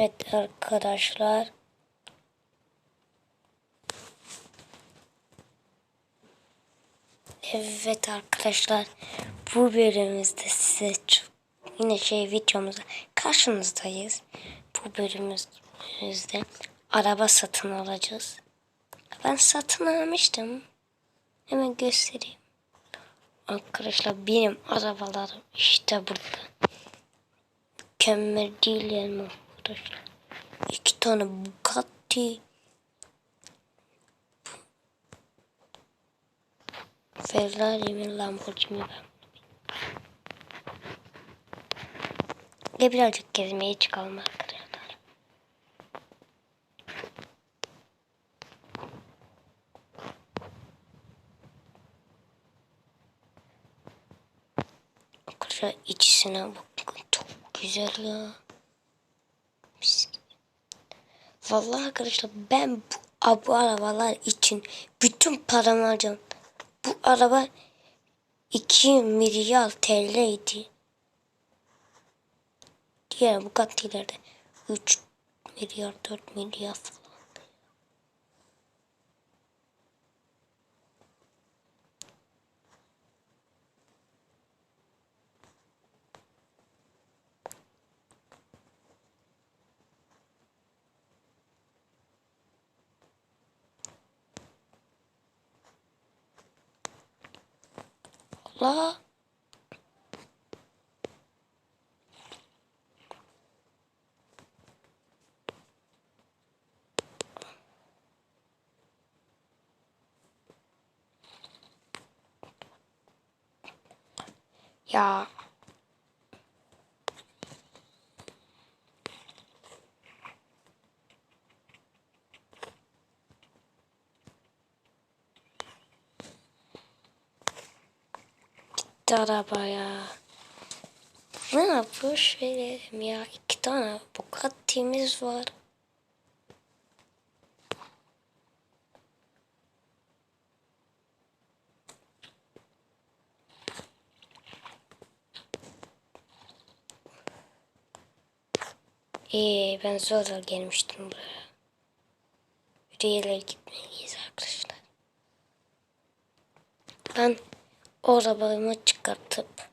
Evet arkadaşlar. Evet arkadaşlar. Bu bölümümüzde size yine şey videomuzda karşınızdayız. Bu bölümümüzde araba satın alacağız. Ben satın almıştım. Hemen göstereyim. Arkadaşlar benim arabalarım işte burada. Mükemmel değil mi arkadaşlar? İki tane Bugatti. Ferrari mi Lamborghini mi? Ve birazcık gezmeye çıkalım arkadaşlar. Arkadaşlar içisine bakın çok güzel ya. Vallahi arkadaşlar ben bu, bu arabalar için bütün paramı harcam. Bu araba 2 milyar TL idi. Diğer Bugatti'lerde 3 milyar 4 milyar falan. Allah. Ya. Gitti araba ya. Ne yapıyor şöyle ya iki tane Bugatti'miz var. İyi ben zorla gelmiştim buraya. Yürüyerek gitmeliyiz arkadaşlar. Ben arabamı çıkartıp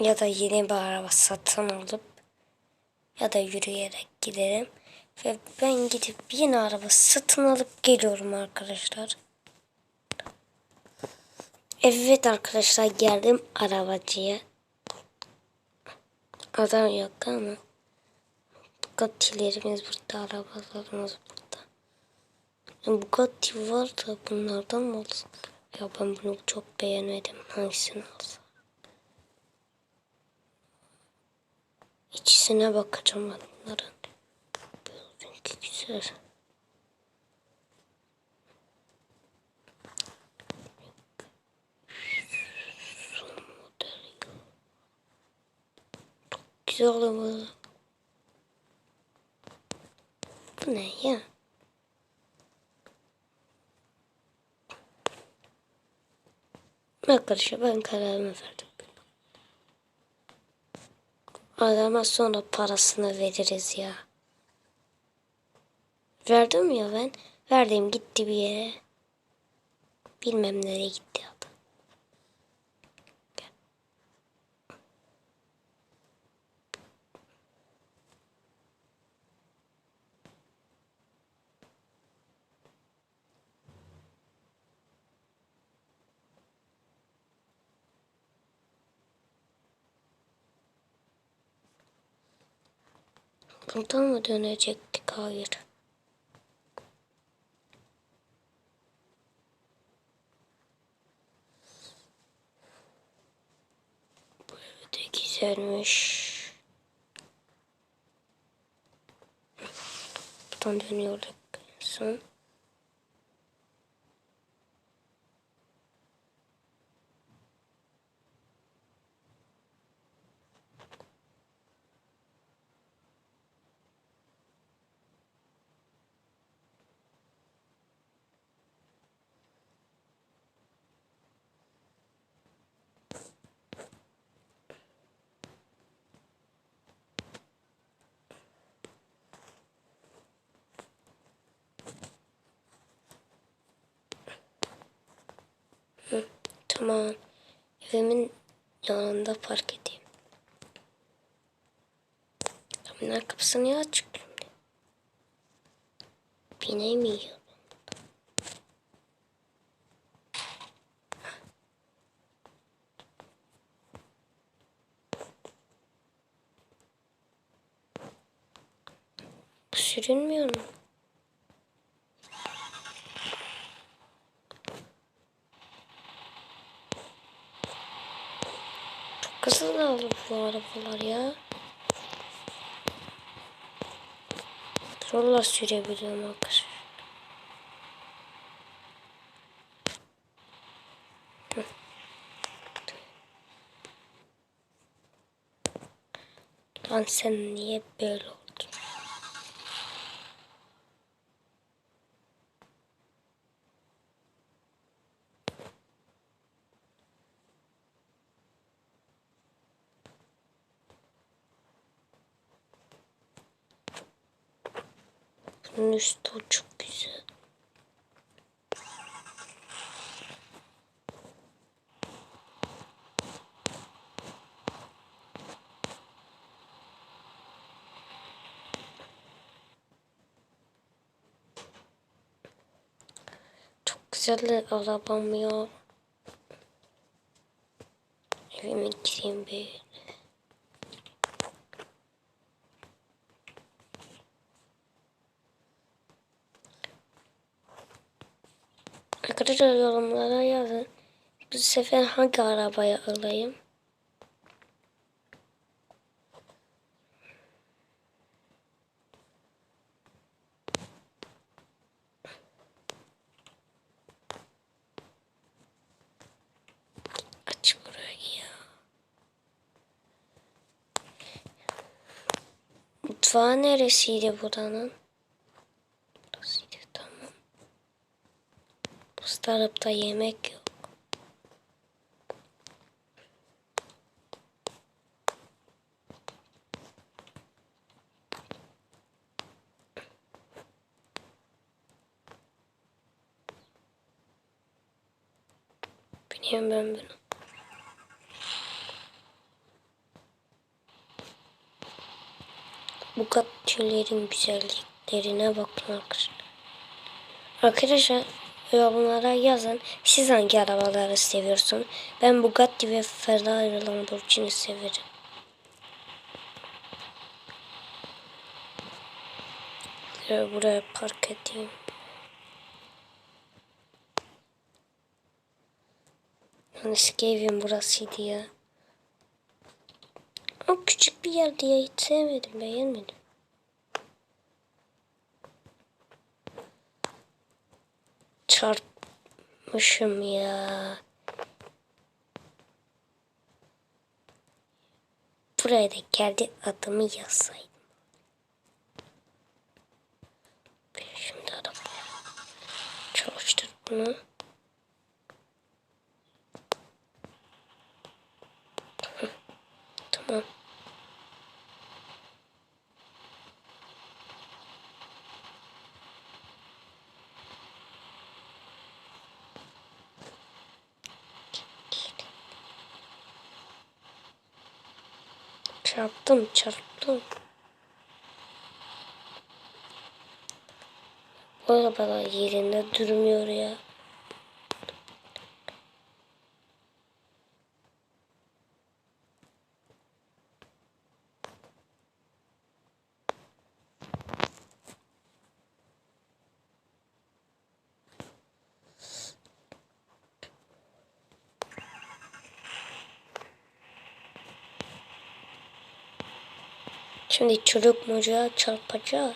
ya da yeni bir araba satın alıp ya da yürüyerek giderim. Ve ben gidip yeni araba satın alıp geliyorum arkadaşlar. Evet arkadaşlar geldim arabacıya. Adam yok ama Bugatti'lerimiz burada, arabalarımız burada. Bugatti var da bunlardan mı alsın? Ya ben bunu çok beğenmedim. Hangisini alsam? İçisine bakacağım ben bunların. Çünkü güzel. Çok güzel ama. Bu ne ya? Arkadaşlar ben kararımı verdim. Adama sonra parasını veririz ya. Verdim ya ben. Verdim gitti bir yere. Bilmem nereye gitti Buradan mı dönecektik? Hayır. Ev de güzelmiş. Buradan dönüyorduk en son. Tamam. Evimin yanında park edeyim. Tamam kapısını niye açık? Binemiyorum. Sürünmüyor mu? Çok hızlı aldı bu arabalar ya. Zorla sürebiliyorum arkadaşlar. Lan sen niye böyle Bunun üstü çok güzel. Çok güzel arabam ya. Evime gireyim bir. Arkadaşlar yorumlara yazın. Bu sefer hangi arabayı alayım? Mutfağı neresiydi buranın? Burasıydı tamam. Bu tarafta yemek yok. Biliyorum ben bunu. Bu Bugatti'lerin güzelliklerine bakın arkadaşlar. Arkadaşlar yorumlara yazın. Siz hangi arabaları seviyorsunuz? Ben Bugatti ve Ferrari Lamborghini severim. Buraya park edeyim. Hani eski evim burasıydı ya. O küçük bir yer diye hiç sevmedim, beğenmedim. Çarpmışım ya. Buraya da kendi adımı yazsaydım. Şimdi adam çalıştır bunu. Tamam. Çarptım, çarptım. Bu arabalar yerinde durmuyor ya. Şimdi çocuk mocuğa çarpacağız.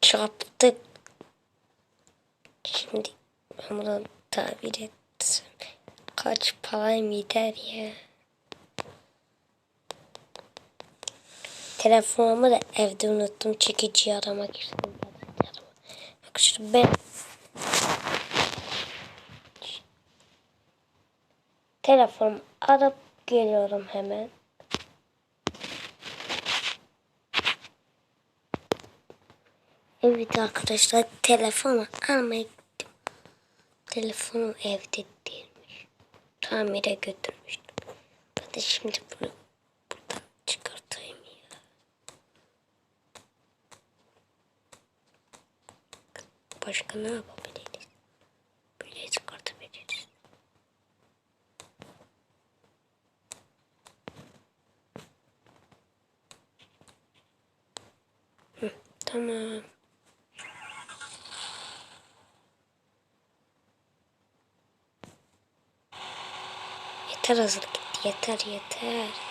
Çarptık. Şimdi ben bunu tabir etsem kaç para gider ya. Telefonumu da evde unuttum. Çekiciyi aramak istedim. Arkadaşlar ben Telefonumu alıp geliyorum hemen. Evet arkadaşlar telefonu almaya gittim. Telefonum evde değilmiş. Tamire götürmüştüm. Ben de şimdi bunu buradan çıkartayım ya. Başka ne yapabiliriz? Böyle çıkartabiliriz. Hı, tamam. Yeter hazırlık gitti. Yeter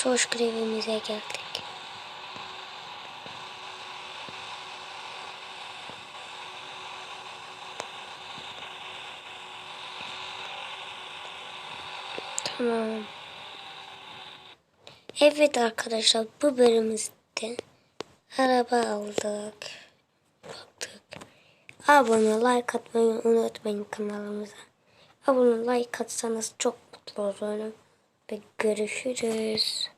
yeter. Çoş grevimize geldik. Tamam. Evet arkadaşlar bu bölümümüzde araba aldık. Baktık. Abone like atmayı unutmayın kanalımıza. Abone like atsanız çok mutlu olurum. Ve görüşürüz.